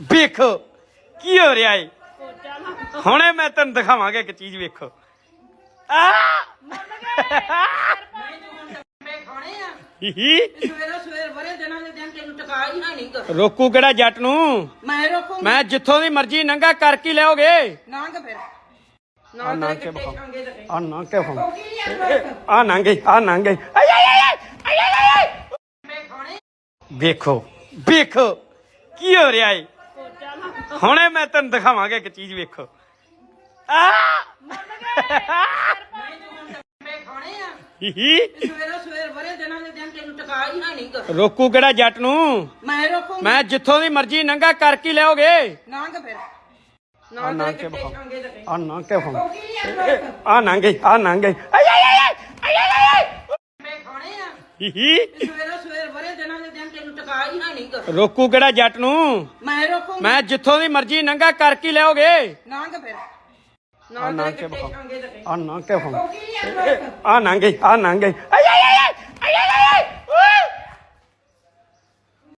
ਵੇਖੋ ਕੀ ਹੋ ਰਿਹਾ ਏ? ਹੁਣੇ ਮੈਂ ਤੈਨੂੰ ਦਿਖਾਵਾਂਗਾ ਇੱਕ ਚੀਜ਼ ਵੇਖੋ। ਆ! ਹੀ ਸਵੇਰਾ ਸਵੇਰ ਵਰੇ ਦਿਨਾਂ ਦੇ ਦਿਨ ਤੈਨੂੰ ਟਕਾ ਹੀ ਹੈ ਨਹੀਂ ਰੋਕੂ ਕਿਹੜਾ ਜੱਟ ਨੂੰ? ਮੈਂ ਰੋਕੂ ਮੈਂ ਜਿੱਥੋਂ ਦੀ ਮਰਜ਼ੀ ਨੰਗਾ ਕਰ ਕੀ ਲਿਆਓਗੇ। ਨਾਂਗ ਫਿਰ। ਆ ਨਾਂਗ ਕੇ ਕਿੱਥੇ ਬਖਾ ਖਾਂਗੇ ਤੇ? ਆ ਨਾ ਕੇ ਕੀ ਆ ਆ ਨੰਗੇ ਆ ਨੰਗੇ ਆਏ ਆਏ ਆਏ ਆਏ ਆਏ ਆਏ ਖਾਣੇ। ਵੇਖੋ ਵੇਖੋ ਕੀ ਹੋ ਰਿਹਾ ਏ? ਹੁਣੇ ਮੈਂ ਤੈਨੂੰ ਦਿਖਾਵਾਂਗਾ ਇੱਕ ਚੀਜ਼ ਵੇਖੋ। ਆ! ਮੈਂ ਖਾਣੇ ਆ ਹੀ ਸਵੇਰਾ ਸਵੇਰ ਵਰੇ ਦਿਨਾਂ ਦੇ ਦਿਨ ਤੈਨੂੰ ਟਕਾ ਹੀ ਹੈ ਨਹੀਂ ਰੋਕੂ ਕਿਹੜਾ ਜੱਟ ਨੂੰ? ਮੈਂ ਰੋਕੂ ਮੈਂ ਜਿੱਥੋਂ ਦੀ ਮਰਜ਼ੀ ਨੰਗਾ ਕਰ ਕੀ ਲਿਆਓਗੇ ਨਾਂਗ ਫਿਰ ਆ ਨਾਂਗ ਆ ਨਾ ਕੇ ਫੋਨ ਆ ਨੰਗੇ ਆ ਨੰਗੇ। ਆਏ ਆਏ ਆਏ ਆਏ ਆਏ ਮੈਂ ਖਾਣੇ ਆ। ਹੀ ਸਵੇਰਾ ਸਵੇਰ ਵਰੇ ਦਿਨਾਂ ਦੇ ਦਿਨ ਤੈਨੂੰ ਟਕਾ ਹੀ ਹੈ ਨਹੀਂ ਰੋਕੂ ਕਿਹੜਾ ਜੱਟ ਨੂੰ? ਮੈਂ ਰੋਕੂ ਮੈਂ ਜਿੱਥੋਂ ਦੀ ਮਰਜ਼ੀ ਨੰਗਾ ਕਰ ਕੀ ਲਿਆਓਗੇ। ਨਾਂਗ ਫਿਰ। ਆ ਨਾਂਗ ਕੇ ਬਖਾ ਆ ਨੰਗੇ ਆ ਨੰਗੇ ਆਏ ਆਏ